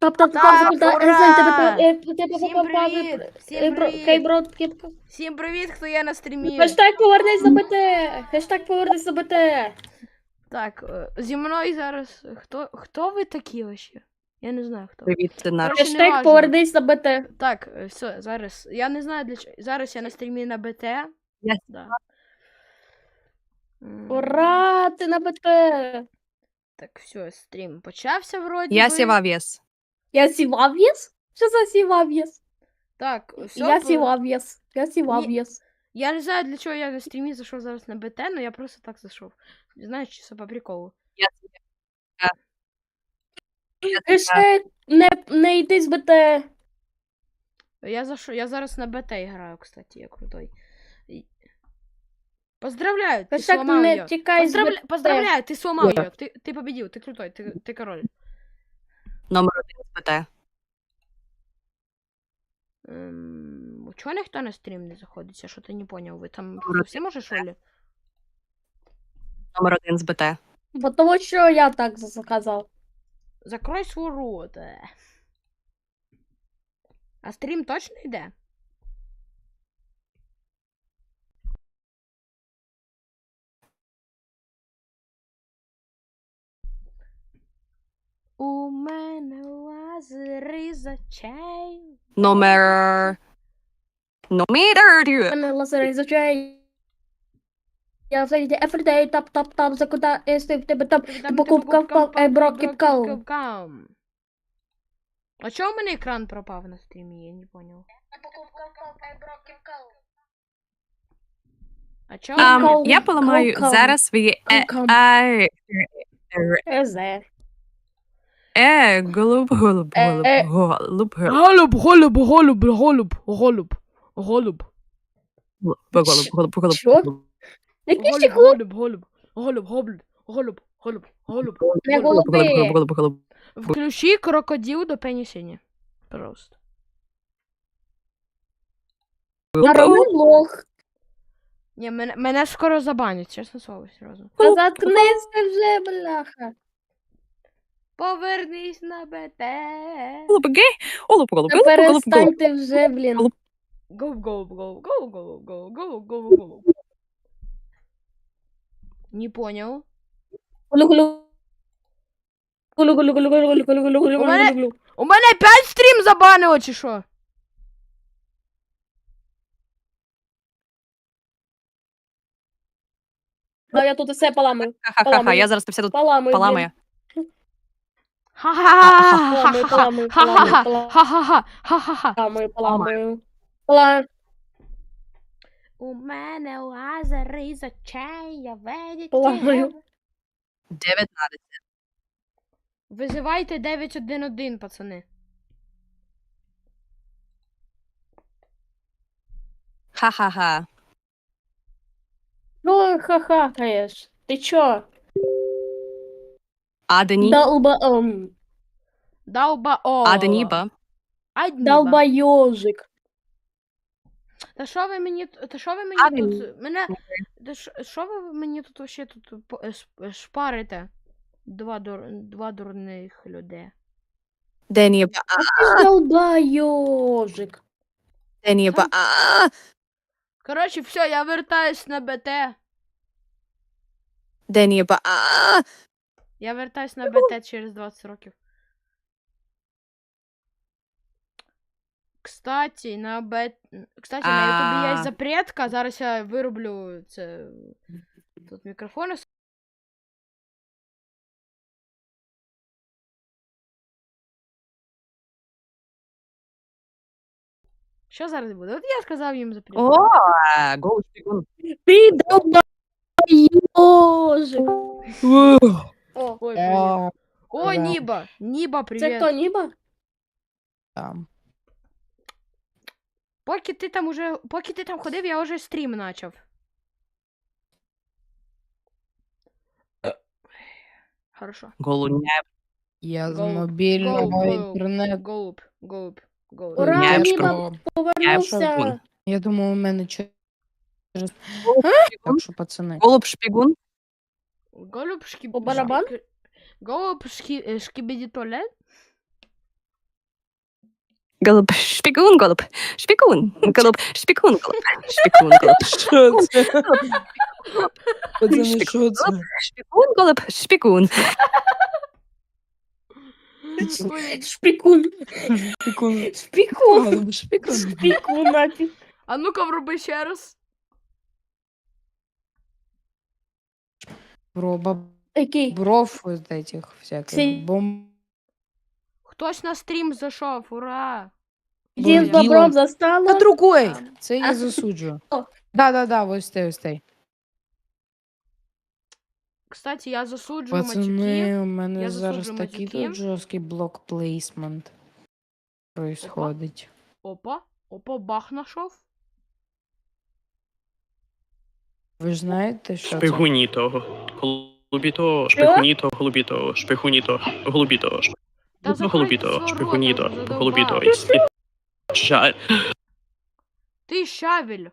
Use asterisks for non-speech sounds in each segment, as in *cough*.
Тап, тап, Так, тап, запитай, ура! Езель, тебе, е, Всім привіт! е, Всім бро- привіт! Кейбро, кепка. Всім привіт, хто є на стрімі. Хештег повернись за БТ. Хештег повернись за БТ. Так, е, зі мною зараз. Хто, хто ви такі вообще? Я не знаю хто. Привіт, ти. Короче, Хештег повернись за БТ. Так, е, все, зараз. Я не знаю для чого. Зараз я на стрімі на БТ. Я- Да. М, Ура, ти на БТ. Так, все, стрім почався вроді. Я би. Сівав'єс. Я сівав'єс? Що за сівав'єс? Так, все. Я сівав'єс. Я сівав'єс. Я не знаю, для чого я на стрімі зайшов зараз на БТ, але я просто так зайшов. Знаєш, чисто по приколу. Хештег не, не йди з БТ. Я зашел, я зараз на БТ играю, кстати, я крутой. И- Поздравляю, ты Хештег сломал не ее. тікай з Поздравля- БТ. Поздравляю, ты сломал Да. ее. Ты, ты победил, ты крутой, ты, ты король. Номер один СПТ. Ем, чого ніхто на стрім не заходить? Я що-то не понял. Ви там Добре. совсем уже що ли? Номер один з БТ. Бо Тому що я так заказав. Закрой свой рот. е. А стрім точно йде? У мене лазери з очей. Номер. Номер. У мене лазери з очей. Я все йде everyday, тап, тап, тап, закуда, е, стив тебе там. покупка впав, е, бро, кіпкал. кіпкал. А чого у мене екран пропав на стрімі? Я не понял. А чого? у Ам, мене- Кал- я поламаю зараз свої е, кал- е, Езе. е, голуб, голуб, Е, голуб, е. голуб, голуб, Голуб, голуб, голуб, голуб, голуб, голуб. голуб, голуб, голуб, Що? голуб. Голуб, ще клуб? голуб, голуб, голуб, голуб, голуб, голуб, голуб. Не Голуб, голуб, голуби. голуб, голуб, голуб. Включи крокодил до пенісіні. Пожалуйста. На Роблох. Ні, мене, мене скоро забанять, чесне слово, серйозно. Та заткнись ти вже, бляха. Повернись на БТ. Голуб, гей, голуб, голуб, голуб, голуб, голуб. перестаньте вже, блін. Голуб. Голуб, голуб, голуб, голуб, голуб, голуб, голуб, голуб, голуб. Не понял. У мене- У мене опять стрім забанило, чи що? Да, я тут усе поламаю. Ха-ха-ха, я зараз все тут Поламаю, поламаю. Ха-ха. У мене лазер із очей, я ведіть. Пламаю. Визивайте 911, пацани. Ха-ха-ха. Ну, ха-ха, конечно. Ты чё? Адані. Долба-ом. Долба о. Аданіба. Адніба. Долба-йожик. Та що ви мені т- та що ви мені Адні. тут мене та що- що ви мені тут вообще тут по- е, ш- е, шпарите? Два дур два дурних людей. Деніба. Ти долба-йожик. Деніба. А. Коротше, все, я вертаюсь на БТ. Деніба. А. Я вертаюсь на БТ через 20 років. Кстати, на Б... Кстати, на Ютубі є А. запретка. Зараз я вироблю це. Тут мікрофони. Що зараз буде? От я сказав їм запрет. О, голуб шпигун. Ти долба-йожик. О, Ой, привіт. О, Ніба! Ніба, привіт. це хто, Ніба? Там. Поки ти там уже. Поки ти там ходив, я вже стрім почав. Хорошо. Голуня. Я з Голуб, мобільного інтернету. Голуб, голуб, голуб. Ура, Я Ніба що? повернувся. Я думаю, у мене через. Голуб Так шпигун. що, пацани. Голуб шпигун. Голуб шкіб... По барабан? шкіб- Голуб шкі... е, шкібіді? Голуб, шпигун, голуб, шпигун, голуб, шпигун, голуб, шпигун, голуб, Що це? Пацани, що це? шпигун, голуб, шпигун. Шпікун. Шпикун. Шпікун. Шпикун. Шпікун нафіг. А ну-ка вруби ще раз. Проба Який? бров вот этих всяких. Сі- Бомб. Хтось на стрім зайшов, ура! Він з бобром А застала. другой! Це я засуджую. *laughs* о. Да-да-да, ось те, ось те. Кстати, я засуджую матюки. Пацани, у мене Я зараз засуджую такий матюки. тут жорсткий блок плейсмент происходить. Опа, опа, бах нашов. Ви ж знаєте, що це? Шпигуніто, голубіто, шпигуніто, голубіто, шпигуніто, голубіто, Та закрий голубіто, рота, шпигуніто, задовбав. голубіто, і. Жаль. Ти щавель.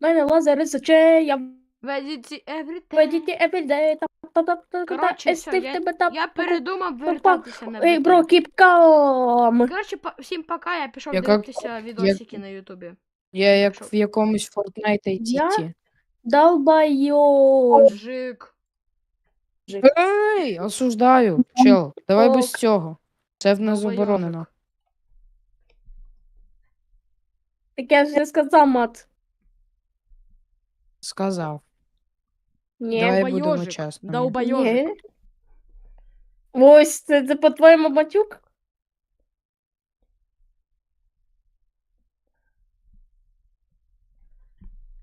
У мене лазер із очей, я Ведіться everything. ведіть everyday. Коротше, все, естив я- тебе тап, Я передумав вертатися на Ей, бро, keep calm. Коротше, па- всім пока, я пішов Я як- дивитися відосики на Ютубі. Я як в якомусь Fortnite Я? ITT. Долбайо. Жик. Ей, осуждаю, чел. Давай без цього. Це в нас Долбойожик. заборонено. Так я не сказав мат. Сказав. Ні. Давай будемо Долбойожик. чесними. Долбойожик. Ні. Ось, це, це по-твоєму матюк?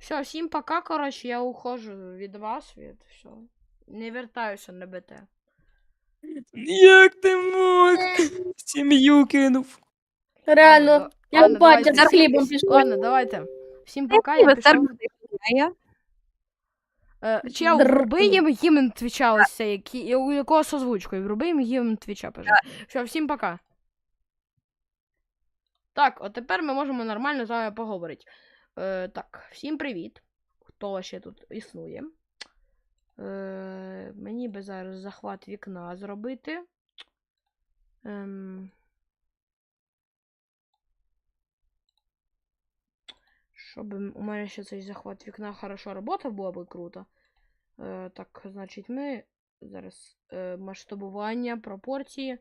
Все, всім пока, коротше, я ухожу від вас, від все. Не вертаюся на БТ. Як ти мог? Сім'ю кинув. Реально, як ладно, батя за хлібом пішов. Ладно, давайте. Всім пока, я пішов. Я? Е, Чел, вруби їм гімн твіча ось цей, у якого з озвучкою. Вруби їм гімн твіча, пожалуйста. Все, всім пока. Так, от тепер ми можемо нормально з вами поговорити. Е, так, всім привіт. Хто ще тут існує? Е, мені би зараз захват вікна зробити. Ем... Щоб у мене ще цей захват вікна хорошо работав, було би круто. Е, так, значить, ми зараз е, масштабування пропорції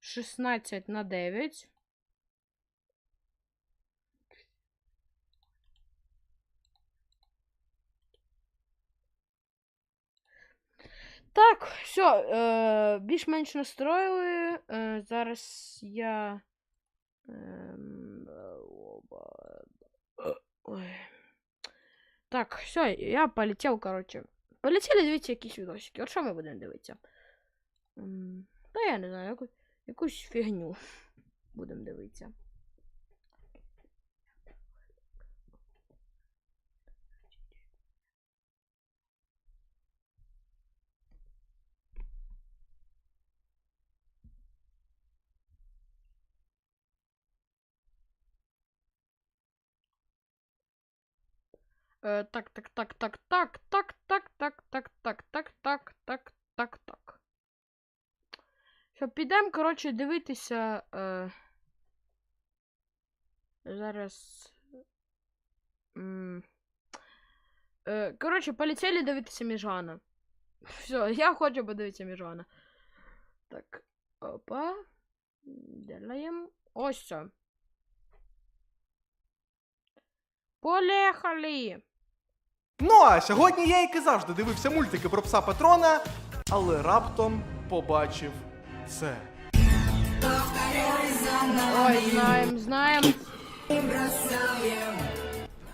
16 на 9. Так, все, е, більш-менш настроїли. Е, зараз я. ем, е. Так, все, я полетів, коротше. Полетіли дивіться якісь відосики. От що ми будемо дивитися? Та я не знаю, яку, якусь фігню *laughs* будемо дивитися. Так, так, так, так, так, так, так, так, так, так, так, так, так, так, так. Що, підемо, коротше, дивитися. Е... Зараз. Е, коротше, полетіли дивитися Міжана. Все, я хочу подивитися Міжана. Так. Опа. Делаємо. Ось. Поїхали! Ну а сьогодні я, як і завжди, дивився мультики про пса Патрона, але раптом побачив це. Ой, знаємо, знаємо.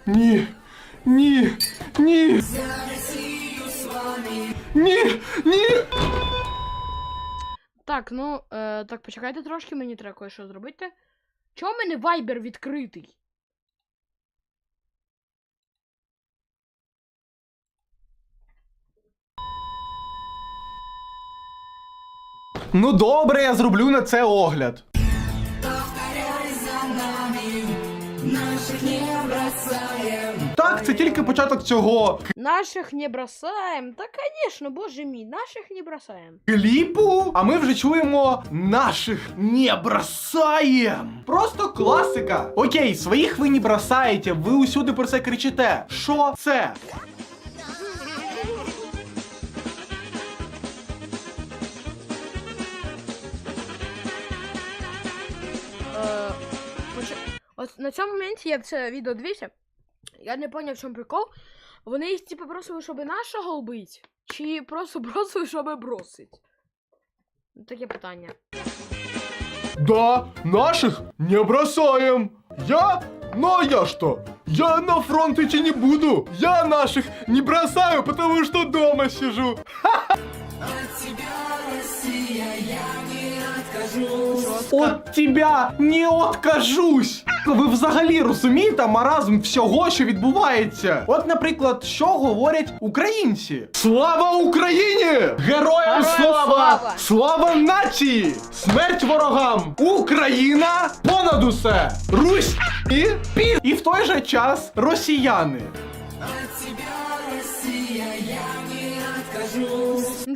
Ні, ні, ні. Ні, ні. Так, ну, е, так, почекайте трошки, мені треба кое-що зробити. Чого в мене вайбер відкритий? Ну добре, я зроблю на це огляд. Так, це тільки початок цього Наших не бросаем. Да, конечно, боже мій, наших не бросаем. кліпу, а ми вже чуємо наших не бросаєм. Просто класика. Окей, своїх ви не бросаєте, ви усюди про це кричите. Що це? От на цьому моменті я це відео дивився. Я не поняв, в чому прикол. Вони їх типу просили, щоб нашого вбити, чи просто просили, щоб бросить. Ну, Таке питання. Да, наших не бросаем. Я? Ну а я что? Я на фронт идти не буду. Я наших не бросаю, потому что дома сижу. *laughs* От тебя не откажусь. Ви взагалі розумієте маразм всього, що відбувається? От, наприклад, що говорять українці? Слава Україні! Героям слава! Слава нації! Смерть ворогам! Україна понад усе! Русь і пі! І в той же час росіяни.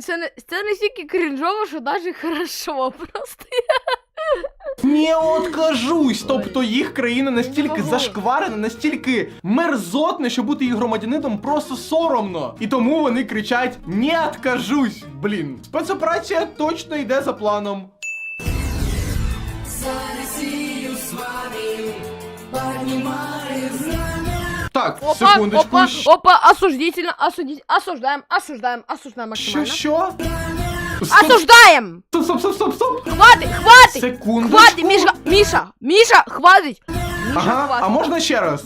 Це не це настільки крінжово, що навіть хорошо *laughs* просто. Не откажусь! Тобто їх країна настільки зашкварена, настільки мерзотна, що бути їх громадянином просто соромно. І тому вони кричать Не откажусь! Блін, спецоперація точно йде за планом. Так, Опа, секундочку. опа, щ- опа, осуждительно, осудить, осуждаем, осуждаем, осуждаем Що, максимально. що? Стоп, Осуждаем! стоп, стоп, стоп, стоп, стоп. Хватит, хватит! Секундочку. Хватит, Миша, Миша, Миша, хватит! Миша, Ага, а хватит! можна ще раз?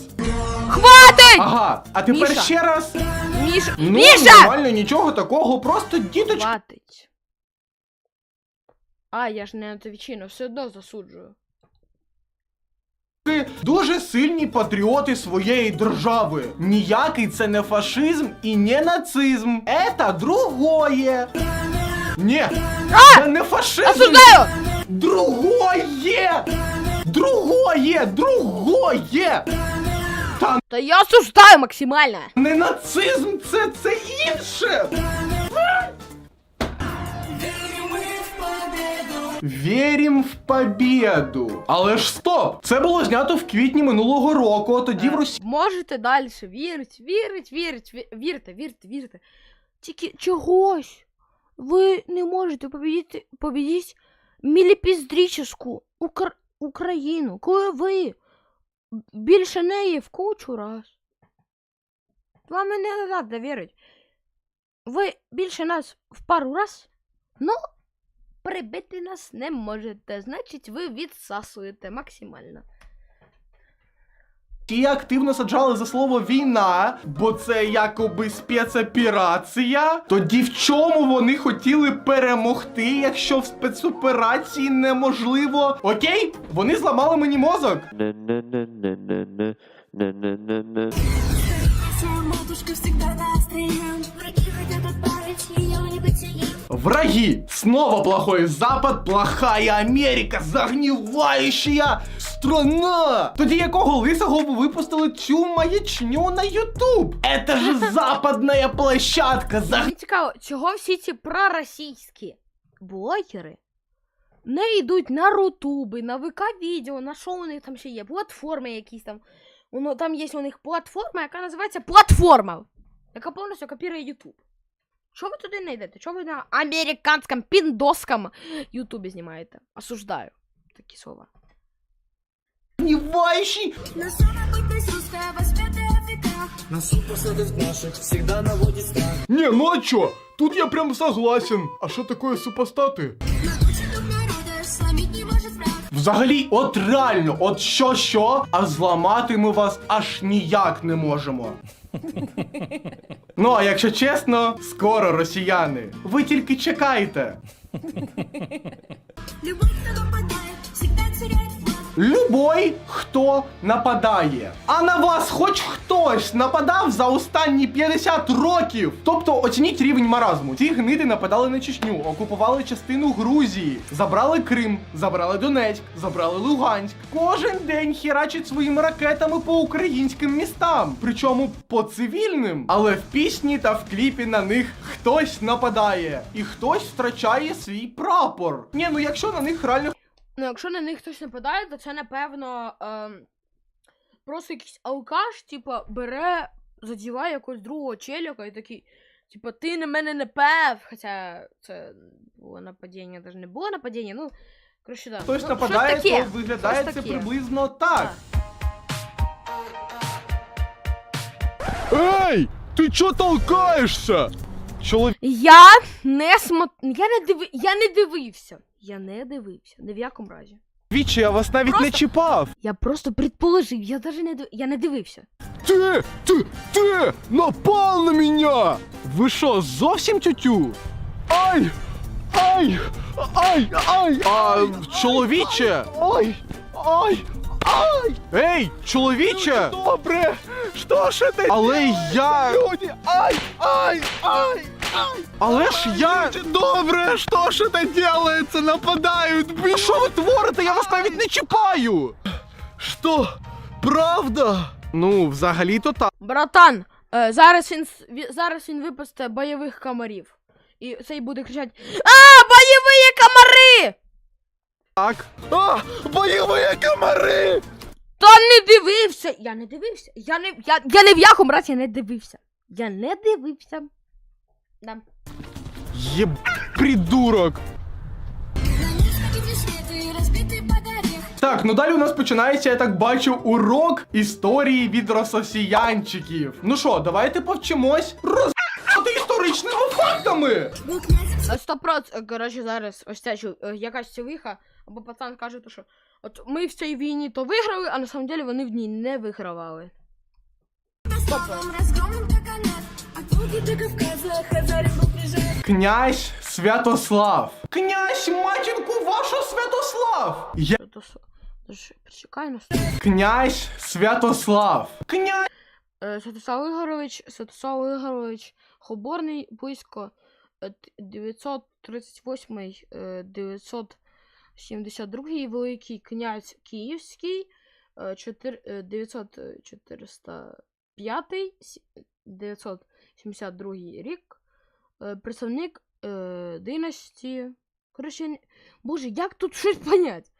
Хватит! Ага, а тепер Міша. ще раз. Миша, Ну, Миша! нормально, нічого такого, просто діточки. Хватить. А, я ж не на Твічі, но все одно засуджую. Дуже сильні патріоти своєї держави. Ніякий це не фашизм і не нацизм. Это другое. Ні, це не фашизм. Осуждаю! Другое! Другое! Другое! Да я осуждаю максимально! Не нацизм, це це інше. Вірім в побєду. Але ж стоп! Це було знято в квітні минулого року, а тоді в Росії. Можете далі вірить, вірить, вірить, ві- вірте, вірте, вірте. Тільки чогось. Ви не можете побідіти, побідіть міліпіздріческу Укра... Україну, коли ви більше неї в кучу раз. Вам не треба вірити. Ви більше нас в пару раз, ну, прибити нас не можете. Значить, ви відсасуєте максимально. І активно саджали за слово війна, бо це якоби спецоперація. Тоді в чому вони хотіли перемогти, якщо в спецоперації неможливо. Окей, вони зламали мені мозок. Матушка всегда настрій. Враги! Снова плохой Запад, плохая Америка, загнивающая страна! Тоді якого лисого ви випустили цю маячню на Ютуб? Это же *laughs* западная площадка, за Мені цікаво, чого всі ці проросійські блогери не йдуть на рутуби, на ВК відео, на що у них там ще є, платформи якісь там. Воно там є у них платформа, яка називається платформа, яка повністю копірує Ютуб. Чого ви туди не йдете? Чого ви на американському піндоскому Ютубі знімаєте? Осуждаю такі слова. загнивающий На самобытность русская воспетая в веках. Не, ну а чё? Тут я прям согласен. А що такое супостати? Могучий дух народа сломить не может враг. Взагалі, от реально, от що що, а зламати ми вас аж ніяк не можемо. Ну, а якщо чесно, скоро росіяни. Ви тільки чекайте. Любовь, нападает, всегда теряет. Любой, хто нападає. А на вас хоч хтось нападав за останні 50 років. Тобто оцініть рівень маразму. Ці гниди нападали на Чечню, окупували частину Грузії, забрали Крим, забрали Донецьк, забрали Луганськ. Кожен день херачать своїми ракетами по українським містам. Причому по цивільним. Але в пісні та в кліпі на них хтось нападає. І хтось втрачає свій прапор. Ні, ну якщо на них реально Ну, якщо на них хтось нападає, то це напевно ем, просто якийсь алкаш, типа, бере, задіває якогось другого челюка і такий, типа, ти на мене не пев. Хоча це було нападіння, навіть не було нападіння, ну, коротше, да. хтось ну, нападає, щось таке, то виглядає щось це таке. приблизно так. Эй, ты чё толкаешься? Чоловік Я не смот... Я не диви... Я не дивився. Я не дивився. Ні в якому разі. Вічі, я вас навіть не чіпав. Я просто предположив, я даже не див... Я не дивився. Ти, ти, ти напал на меня! Ви що, зовсім тютю? Ай! Ай! Ай! Ай! А, чоловіче! Ай! Ай! Ай! Ей, чоловіче! Добре! Що ж це? Але я. Люди! Ай! Ай! Ай! Але ж я. Добре, що ж це делается? Нападають, блін! Що ви творите? Я вас навіть не чіпаю! Що? Правда? Ну, взагалі-то так. Братан, е, зараз він с- ві- зараз він випусте бойових комарів. І цей буде кричати: А, бойові комари! Так. А! Бойові комари! Та не дивився! Я не дивився. Я не, я, я не в якому разі не дивився. Я не дивився. Да. Єб... придурок. Несколько весны разбитый под орех Так, ну далі у нас починається, я так бачу, урок історії від рососіянчиків. Ну що, давайте повчимось роз**ти історичними фактами. Был князь Е, Сто проц, е, коротше, зараз ось ця чу- е, якась цивиха, або пацан каже, то, що от ми в цій війні то виграли, а на самом деле вони в ній не вигравали. славом Князь Святослав. Князь матінку вашу Святослав. Я... Почекай нас. Князь Святослав. Князь. Е, Святослав Ігорович, Святослав Ігорович, Хоборний близько е, 938 972 е, Великий князь Київський 4, 900, 900 72 рік. Е, представник е, династі. Коротше, Боже, як тут щось понять?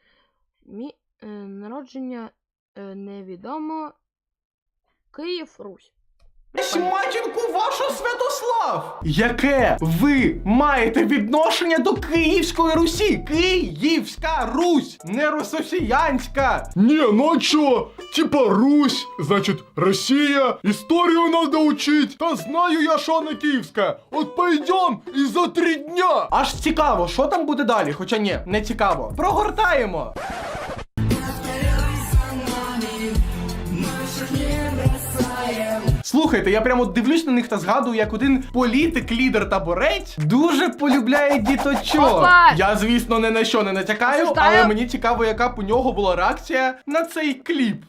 Мі, е, Народження е, невідомо. Київ Русь матінку вашу Святослав! Яке ви маєте відношення до Київської Русі? Київська Русь, не рососіянська! Не, ну а чё? Типа Русь, значит Россия, историю надо учить. Да знаю я, что она киевская. Вот пойдем и за три дня. Аж цікаво, що там буде далі, хоча ні, не цікаво. Прогортаємо. Слухайте, я прямо дивлюсь на них та згадую, як один політик, лідер та борець дуже полюбляє діточок. Опа! Я, звісно, не на що не натякаю, Осуждаю. але мені цікаво, яка б у нього була реакція на цей кліп.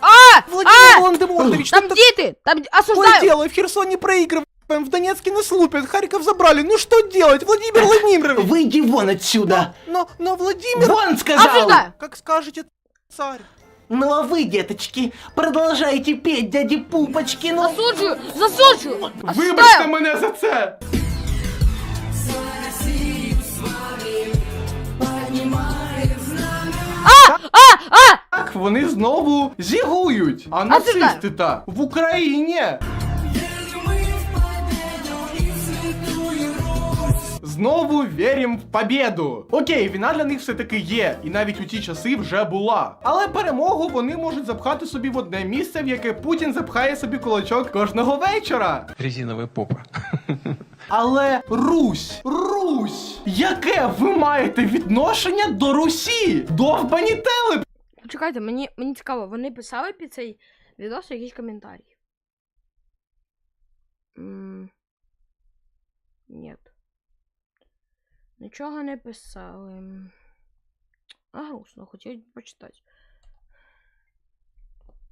А! Владимир Волан-де-Мортович, Там діти! Там д- осуждаю! дело, в Херсоне проигрываем, в Донецке нас лупят, Харьков забрали. Ну что делать, Владимир Владимирович? Вийди вон отсюда! Но, но Владимир... Вон сказав! Осуждаю! Как скажете, царь. Ну а ви, деточки, продовжайте петь, дяді Пупочки, ну. Засуджую! Засуджую! Вибачте Осуждаю! мене за це! Так, вони знову зігують. А нацисти та в Україні. Знову вірим в побєду. Окей, війна для них все-таки є, і навіть у ті часи вже була. Але перемогу вони можуть запхати собі в одне місце, в яке Путін запхає собі кулачок кожного вечора. Резиновая попа. *laughs* Але Русь, Русь, яке ви маєте відношення до Русі? Довбані телеп! Почекайте, мені, мені цікаво, вони писали під цей відос якісь коментарі? М, Ні. Нічого не писали. А, грустно, хотів почитати.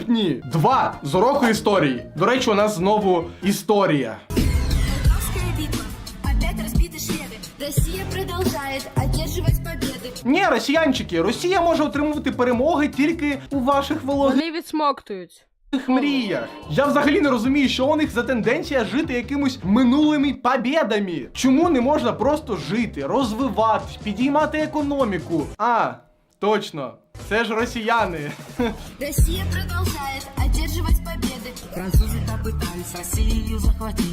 Ні. Два. З уроку історії. До речі, у нас знову історія. Полтавская битва. Опять разбиты шведы. Россия продолжает одерживать победы. Ні, росіянчики, Росія може отримувати перемоги тільки у ваших вологих Вони відсмоктують. мріях. Я взагалі не розумію, що у них за тенденція жити якимось минулими побєдами. Чому не можна просто жити, розвиватись, підіймати економіку? А, точно, це ж росіяни. *laughs* Россия продолжает одерживать победы. Французы попытались Россию захватить.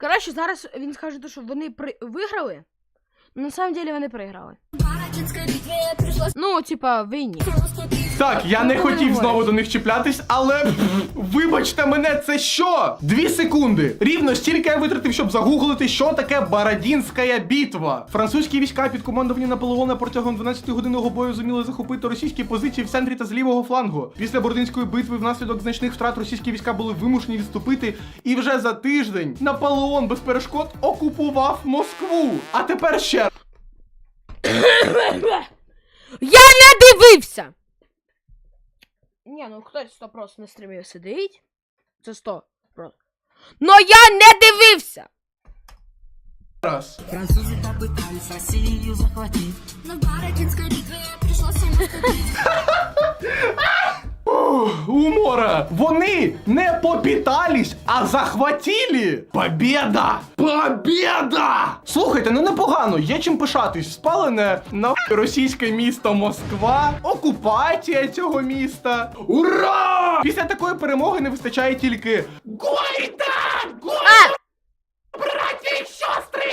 Коротше, зараз він скаже, то, що вони при... виграли. Ну, на самом деле вони проіграли. Ну, типа, винні. Так, я не хотів знову до них чіплятись, але пф, вибачте мене, це що? Дві секунди. Рівно стільки я витратив, щоб загуглити, що таке Бородінська битва. Французькі війська під командуванням Наполеона протягом 12-годинного бою зуміли захопити російські позиції в центрі та з лівого флангу. Після Бородинської битви внаслідок значних втрат російські війська були вимушені відступити, і вже за тиждень Наполеон без перешкод окупував Москву. А тепер ще Я не дивився! Ні, ну хтось сто просто на стрімі сидить. Це сто просто. Но я не дивився! раз. Французы попытались Россию захватить. Но в Бородинской битве пришлось. *laughs* Умора! Вони не попітались, а захватили! Побєда! Побєда! Слухайте, ну непогано, є чим пишатись. Спалене на російське місто Москва, окупація цього міста. Ура! Після такої перемоги не вистачає тільки Гойда! Гойда! Браті і сестри!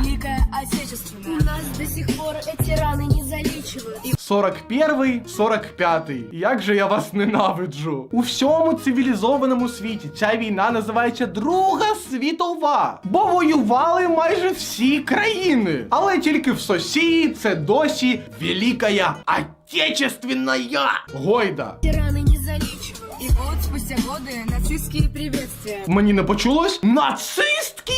Великая Отечественная У нас до сих пор эти раны не залечивают. И 41-й, 45-й. Як же я вас ненавиджу. У всьому цивілізованому світі ця війна називається Друга світова. Бо воювали майже всі країни. Але тільки в Сосії це досі Великая Отечественная Гойда. эти раны не залечивают. И вот спустя годы нацистские приветствия. Мені не почулось? Нацистки!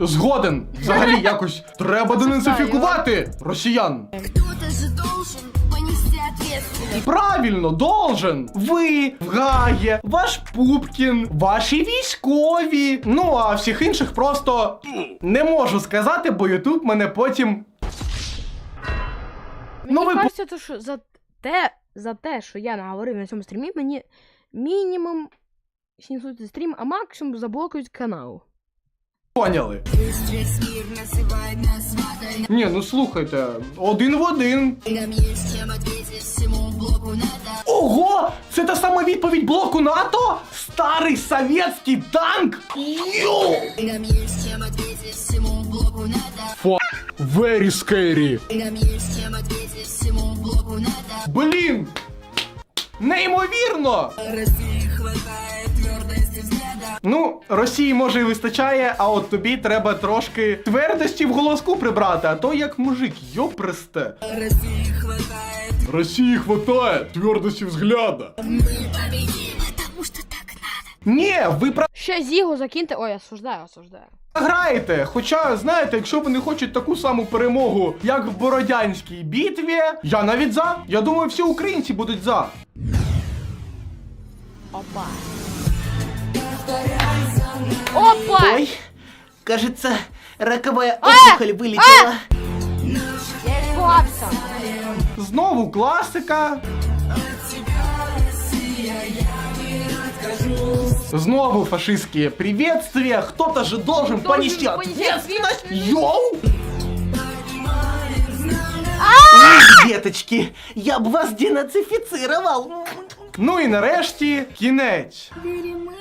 Згоден. Взагалі *laughs* якось треба денацифікувати росіян. Кто-то же должен понести ответственность. Правильно, должен. Ви, Гає, ваш Пупкін, ваші військові. Ну а всіх інших просто не можу сказати, бо Ютуб мене потім. Ну, Мені ви кажеться, то, що за те, за те, що я наговорив на цьому стрімі, мені мінімум снесуть стрім, а максимум заблокують канал. Поняли. Ні, ну слухайте, один в один. Ого! Це та сама відповідь блоку НАТО? Старий совєтський танк? Йоу! Фу. Very scary. Блін! Неймовірно! Твердости взгляда. Ну, Росії може і вистачає, а от тобі треба трошки твердості в голоску прибрати, а то як мужик, йопресте. России хватает. Росії хватає твердості взгляда. Мы победим, потому что так надо. Ні, ви Ще Зігу закиньте. Ой, осуждаю, осуждаю. програєте. Хоча, знаєте, якщо вони хочуть таку саму перемогу, як в Бородянській битві, я навіть за. Я думаю, всі українці будуть за. Опа. Опа! Ой, кажется, раковая опухоль вилетіла. Клапса. Знову класика. Снова фашистские приветствия. Кто-то же должен Должен понести понести ответственность. ответственность. Йоу! Ой, Деточки, я б вас денацифицировал. Ну і нарешті кінець. Верим мы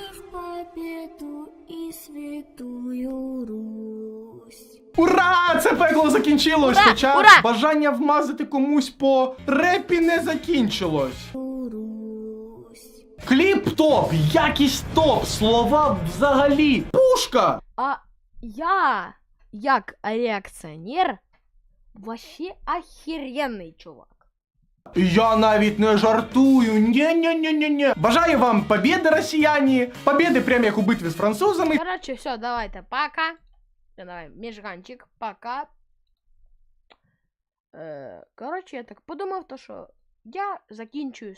в победу и святую Русь. Ура! Це пекло закінчилось! Ура! Хоча Ура! бажання вмазати комусь по репі не закінчилось. Русь. Кліп топ, якість топ, слова взагалі. Пушка! А я, як реакціонер, вообще охеренний чувак. Я навіть не жартую. Ні-ні-ні-ні-ні. Бажаю вам побіди, росіяни. Побіди прямо як у битві з французами. Короче, все, давайте, пока. Давай, міжганчик, пока. Е, коротше, я так подумав, то що я закінчую